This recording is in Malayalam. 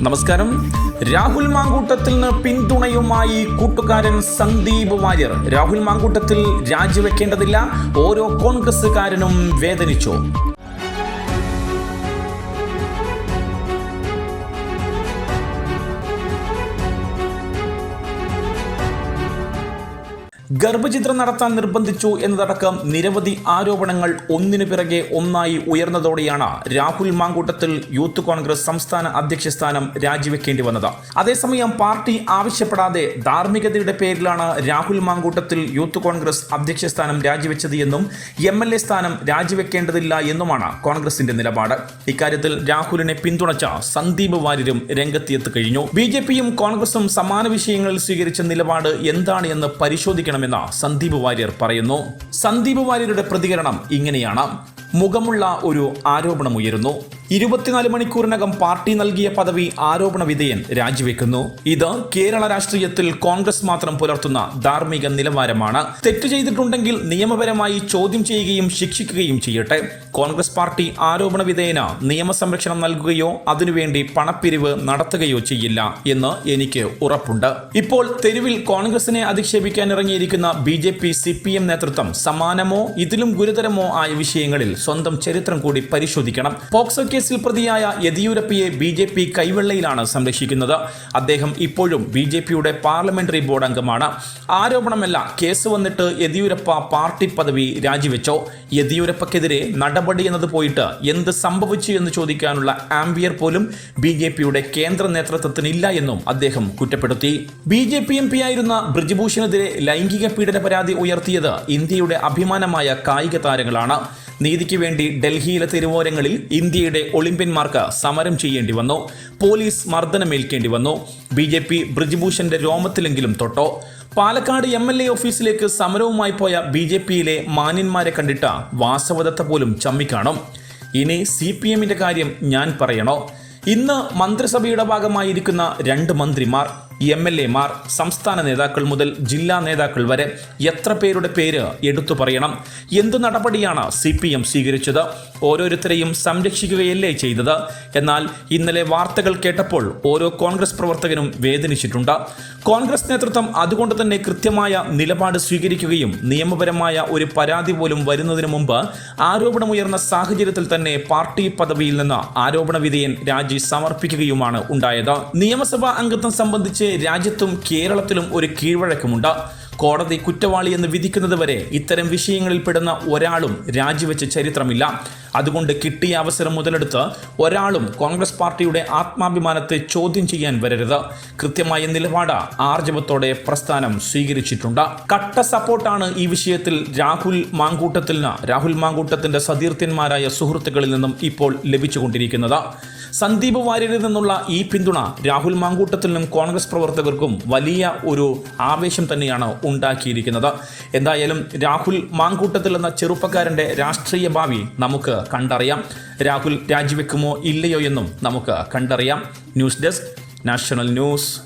നമസ്കാരം. രാഹുൽ മാങ്കൂട്ടത്തിൽ മാങ്കൂട്ടത്തിന് പിന്തുണയുമായി കൂട്ടുകാരൻ സന്ദീപ് വാര്യർ. രാഹുൽ മാങ്കൂട്ടത്തിൽ രാജിവെക്കേണ്ടതില്ല. ഓരോ കോൺഗ്രസ്സുകാരനും വേദനിച്ചു. ഗർഭചിത്രം നടത്താൻ നിർബന്ധിച്ചു എന്നതടക്കം നിരവധി ആരോപണങ്ങൾ ഒന്നിനു പിറകെ ഒന്നായി ഉയർന്നതോടെയാണ് രാഹുൽ മാങ്കൂട്ടത്തിൽ യൂത്ത് കോൺഗ്രസ് സംസ്ഥാന അധ്യക്ഷ സ്ഥാനം രാജിവെക്കേണ്ടി വന്നത്. അതേസമയം പാർട്ടി ആവശ്യപ്പെടാതെ ധാർമ്മികതയുടെ പേരിലാണ് രാഹുൽ മാങ്കൂട്ടത്തിൽ യൂത്ത് കോൺഗ്രസ് അധ്യക്ഷ സ്ഥാനം രാജിവെച്ചത് എന്നും എം എൽ എ സ്ഥാനം രാജിവെക്കേണ്ടതില്ല എന്നുമാണ് കോൺഗ്രസിന്റെ നിലപാട്. ഇക്കാര്യത്തിൽ രാഹുലിനെ പിന്തുണച്ച സന്ദീപ് വാര്യരും രംഗത്തെത്തി കഴിഞ്ഞു. ബി കോൺഗ്രസും സമാന വിഷയങ്ങളിൽ സ്വീകരിച്ച നിലപാട് എന്താണ് എന്ന് പരിശോധിക്കണമെന്ന് സന്ദീപ് വാര്യർ പറയുന്നു. സന്ദീപ് വാര്യരുടെ പ്രതികരണം ഇങ്ങനെയാണ്. മുഖമുള്ള ഒരു ആരോപണമുയരുന്നു. ഇരുപത്തിനാല് മണിക്കൂറിനകം പാർട്ടി നൽകിയ പദവി ആരോപണ വിധേയൻ രാജിവെക്കുന്നു. ഇത് കേരള രാഷ്ട്രീയത്തിൽ കോൺഗ്രസ് മാത്രം പുലർത്തുന്ന ധാർമ്മിക നിലവാരമാണ്. തെറ്റ് ചെയ്തിട്ടുണ്ടെങ്കിൽ നിയമപരമായി ചോദ്യം ചെയ്യുകയും ശിക്ഷിക്കുകയും ചെയ്യട്ടെ. കോൺഗ്രസ് പാർട്ടി ആരോപണ വിധേയന നിയമസംരക്ഷണം നൽകുകയോ അതിനുവേണ്ടി പണപ്പിരിവ് നടത്തുകയോ ചെയ്യില്ല എന്ന് എനിക്ക് ഉറപ്പുണ്ട്. ഇപ്പോൾ തെരുവിൽ കോൺഗ്രസിനെ അധിക്ഷേപിക്കാൻ ഇറങ്ങിയിരിക്കുന്ന B J P C P M നേതൃത്വം സമാനമോ ഇതിലും ഗുരുതരമോ ആയ വിഷയങ്ങളിൽ സ്വന്തം ചരിത്രം കൂടി പരിശോധിക്കണം. പോക്സോ കേസിൽ പ്രതിയായ യെദിയൂരപ്പയെ ബി ജെ പി കൈവെള്ളയിലാണ് സംരക്ഷിക്കുന്നത്. അദ്ദേഹം ഇപ്പോഴും ബി ജെ പിയുടെ പാർലമെന്ററി ബോർഡ് അംഗമാണ്. ആരോപണമല്ല കേസ് വന്നിട്ട് യെദിയൂരപ്പ പാർട്ടി പദവി രാജിവെച്ചോ? യെദിയൂരപ്പക്കെതിരെ നടപടി എന്നത് പോയിട്ട് എന്ത് സംഭവിച്ചു എന്ന് ചോദിക്കാനുള്ള ആംബിയർ പോലും ബി ജെ പിയുടെ കേന്ദ്ര നേതൃത്വത്തിനില്ല എന്നും അദ്ദേഹം കുറ്റപ്പെടുത്തി. B J P M P ആയിരുന്ന ബ്രിജ്ഭൂഷണെതിരെ ലൈംഗിക പീഡന പരാതി ഉയർത്തിയത് ഇന്ത്യയുടെ അഭിമാനമായ കായിക താരങ്ങളാണ്. നീതിക്ക് വേണ്ടി ഡൽഹിയിലെ തെരുവോരങ്ങളിൽ ഇന്ത്യയുടെ ഒളിമ്പ്യന്മാർക്ക് സമരം ചെയ്യേണ്ടി വന്നു. പോലീസ് മർദ്ദനമേൽക്കേണ്ടി വന്നു. ബി ജെ പി ബ്രിജ്ഭൂഷന്റെ രോമത്തിലെങ്കിലും തൊട്ടോ. പാലക്കാട് എം എൽ എ ഓഫീസിലേക്ക് സമരവുമായി പോയ ബി ജെ പിയിലെ മാന്യന്മാരെ കണ്ടിട്ട വാസവദത്ത പോലും ചമ്മിക്കാണും. ഇനി സി പി എമ്മിന്റെ കാര്യം ഞാൻ പറയണോ? ഇന്ന് മന്ത്രിസഭയുടെ ഭാഗമായിരിക്കുന്ന രണ്ട് മന്ത്രിമാർ എം എൽ എമാർ സംസ്ഥാന നേതാക്കൾ മുതൽ ജില്ലാ നേതാക്കൾ വരെ എത്ര പേരുടെ പേര് എടുത്തു പറയണം? എന്ത് നടപടിയാണ് സി പി എം സ്വീകരിച്ചത്? ഓരോരുത്തരെയും സംരക്ഷിക്കുകയല്ലേ ചെയ്തത്? എന്നാൽ ഇന്നലെ വാർത്തകൾ കേട്ടപ്പോൾ ഓരോ കോൺഗ്രസ് പ്രവർത്തകനും വേദനിച്ചിട്ടുണ്ട്. കോൺഗ്രസ് നേതൃത്വം അതുകൊണ്ട് തന്നെ കൃത്യമായ നിലപാട് സ്വീകരിക്കുകയും നിയമപരമായ ഒരു പരാതി പോലും വരുന്നതിന് മുമ്പ് ആരോപണമുയർന്ന സാഹചര്യത്തിൽ തന്നെ പാർട്ടി പദവിയിൽ നിന്ന് ആരോപണ വിധേയൻ രാജി സമർപ്പിക്കുകയുമാണ് ഉണ്ടായത്. നിയമസഭാ അംഗത്വം സംബന്ധിച്ച് രാജ്യത്തും കേരളത്തിലും ഒരു കീഴ്വഴക്കമുണ്ട്. കോടതി കുറ്റവാളി എന്ന് വിധിക്കുന്നത് വരെ ഇത്തരം വിഷയങ്ങളിൽ പെടുന്ന ഒരാളും രാജിവെച്ച ചരിത്രമില്ല. അതുകൊണ്ട് കിട്ടിയ അവസരം മുതലെടുത്ത് ഒരാളും കോൺഗ്രസ് പാർട്ടിയുടെ ആത്മാഭിമാനത്തെ ചോദ്യം ചെയ്യാൻ വരരുത്. കൃത്യമായ നിലപാട് ആർജവത്തോടെ പ്രസ്ഥാനം സ്വീകരിച്ചിട്ടുണ്ട്. കട്ട സപ്പോർട്ടാണ് ഈ വിഷയത്തിൽ രാഹുൽ മാങ്കൂട്ടത്തിന് രാഹുൽ മാങ്കൂട്ടത്തിന്റെ സതീർത്ഥ്യന്മാരായ സുഹൃത്തുക്കളിൽ നിന്നും ഇപ്പോൾ ലഭിച്ചുകൊണ്ടിരിക്കുന്നത്. സന്ദീപ് വാര്യരിൽ നിന്നുള്ള ഈ പിന്തുണ രാഹുൽ മാങ്കൂട്ടത്തിനും കോൺഗ്രസ് പ്രവർത്തകർക്കും വലിയ ഒരു ആവേശം തന്നെയാണ് ഉണ്ടാക്കിയിരിക്കുന്നത്. എന്തായാലും രാഹുൽ മാങ്കൂട്ടത്തിൽ എന്ന ചെറുപ്പക്കാരന്റെ രാഷ്ട്രീയ ഭാവി നമുക്ക് കണ്ടറിയാം. രാഹുൽ രാജിവെക്കുമോ ഇല്ലയോ എന്നും നമുക്ക് കണ്ടറിയാം. News desk national news.